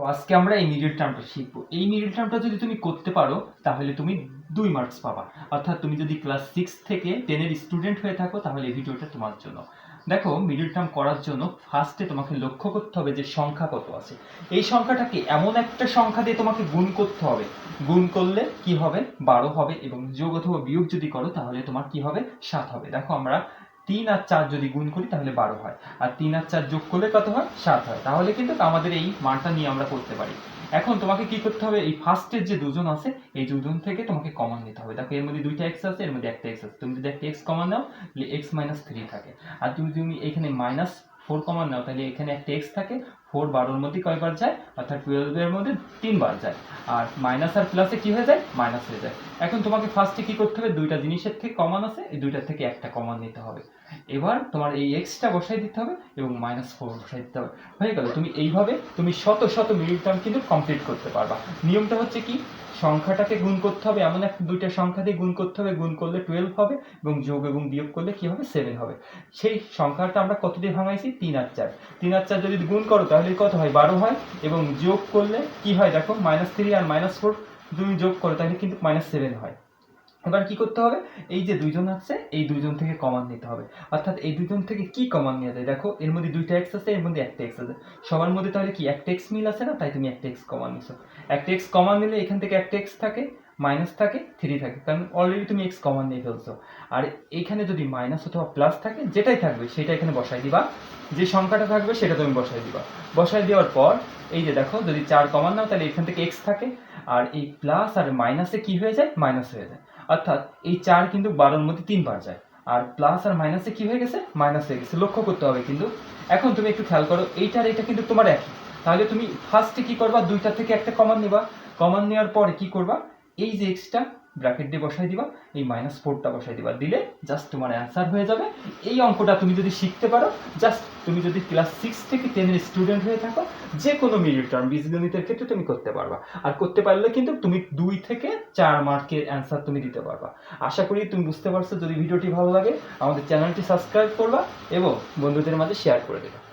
তো আজকে আমরা এই মিডিল টার্মটা শিখব। এই মিডিল টার্মটা যদি তুমি করতে পারো, তাহলে তুমি দুই মার্কস পাবা। অর্থাৎ তুমি যদি ক্লাস সিক্স থেকে টেনের স্টুডেন্ট হয়ে থাকো, তাহলে এই ভিডিওটা তোমার জন্য। দেখো মিডিল টার্ম করার জন্য ফার্স্টে তোমাকে লক্ষ্য করতে হবে যে সংখ্যা কত আছে। এই সংখ্যাটাকে এমন একটা সংখ্যা দিয়ে তোমাকে গুণ করতে হবে। গুণ করলে কি হবে? বারো হবে এবং যোগ অথবা বিয়োগ যদি করো, তাহলে তোমার কি হবে? সাত হবে। দেখো, আমরা তিন আর চার যদি গুণ করি, তাহলে বারো হয়। আর তিন আর চার যোগ করলে কত হয়? সাত হয়। তাহলে কিন্তু আমাদের এই মানটা নিয়ে আমরা করতে পারি। এখন তোমাকে কি করতে হবে? এই ফার্স্টের যে দুজন আছে, এই দুজন থেকে তোমাকে কমন নিতে হবে। দেখো, এর মধ্যে দুইটা এক্স আছে, এর মধ্যে একটা এক্স আছে। তুমি যদি একটা এক্স কমন নাও, তাহলে এক্স মাইনাস থ্রি থাকে। আর তুমি তুমি এখানে মাইনাস ফোর কমন নাও, তাহলে এখানে একটা এক্স থাকে। ফোর বারোর মধ্যে কয়বার যায়? অর্থাৎ টুয়েলভের মধ্যে তিনবার যায়। আর মাইনাস আর প্লাসে কি হয়ে যায়? মাইনাস হয়ে যায়। এখন তোমাকে ফার্স্টে কি করতে হবে? দুইটা জিনিসের থেকে কমন আছে, এই দুইটার থেকে একটা কমন নিতে হবে। এবার তোমার এই এক্সটা বসাই দিতে হবে এবং মাইনাস ফোর বসাই দিতে হবে। হয়ে গেল। তুমি এইভাবে তুমি শত শত মিডিল টার্ম কিন্তু কমপ্লিট করতে পারবা। নিয়মটা হচ্ছে কি? সংখ্যাটাকে গুণ করতে হবে। এমন একটা দুইটা সংখ্যা দিয়ে গুণ করতে হবে। গুণ করলে টুয়েলভ হবে এবং যোগ এবং বিয়োগ করলে কি হবে? সেভেন হবে। সেই সংখ্যাটা আমরা কত দিয়ে ভাঙাইছি? তিন আর চার। তিন আর চার যদি গুণ করো, তাহলে কত হয়? বারো হয়। এবং যোগ করলে কি হয় দেখো? মাইনাস থ্রি আর মাইনাস ফোর তুমি যোগ করো, তাহলে কিন্তু মাইনাস সেভেন হয়। এবার কি করতে হবে? এই যে দুইজন আছে, এই দুইজন থেকে কমান নিতে হবে। অর্থাৎ এই দুইজন থেকে কি কমান নেওয়া যায়? দেখো, এর মধ্যে দুইটা এক্স আছে, এর মধ্যে একটা এক্স আছে। সবার মধ্যে তাহলে কি একটা এক্স মিল আছে না? তাই তুমি একটা এক্স কমান নিছো। একটা এক্স কমান নিলে এখান থেকে একটা এক্স থাকে। মাইনাস থাকে থ্রি থাকে। কারণ অলরেডি তুমি এক্স কমান নিয়ে ফেলছো। আর এইখানে যদি মাইনাস অথবা প্লাস থাকে, যেটাই থাকবে, সেটা এখানে বসাই দিবা। যে সংখ্যাটা থাকবে, সেটা তুমি বসাই দিবা। বসাই দেওয়ার পর, এই যে দেখো, যদি চার কমান নাও, তাহলে এখান থেকে এক্স থাকে। আর এই প্লাস আর মাইনাসে কি হয়ে যায়? মাইনাস হয়ে যায়। অর্থাৎ এই চার কিন্তু বারোর মধ্যে তিনবার যায়। আর প্লাস আর মাইনাসে কি হয়ে গেছে? মাইনাস হয়ে গেছে। লক্ষ্য করতে হবে কিন্তু। এখন তুমি একটু খেয়াল করো এইটার এটা কিন্তু তোমার একই। তাহলে তুমি ফার্স্টে কি করবা? দুইটা থেকে একটা কমন নিবা। কমন নেওয়ার পরে কি করবা? এই যে এক্সটা ব্র্যাকেট দিয়ে বসাই দিবা, এই মাইনাস ফোরটা বসাই দিবা। দিলে জাস্ট তোমার অ্যান্সার হয়ে যাবে। এই অঙ্কটা তুমি যদি শিখতে পারো জাস্ট তুমি যদি ক্লাস সিক্স থেকে টেনের স্টুডেন্ট হয়ে থাকো যে কোনো মিডিল টার্ম বীজগণিতের ক্ষেত্রে তুমি করতে পারবা। আর করতে পারলে কিন্তু তুমি দুই থেকে চার মার্কের অ্যান্সার তুমি দিতে পারবা। আশা করি তুমি বুঝতে পারছ। যদি ভিডিওটি ভালো লাগে, আমাদের চ্যানেলটি সাবস্ক্রাইব করবা এবং বন্ধুদের মাঝে শেয়ার করে দেবা।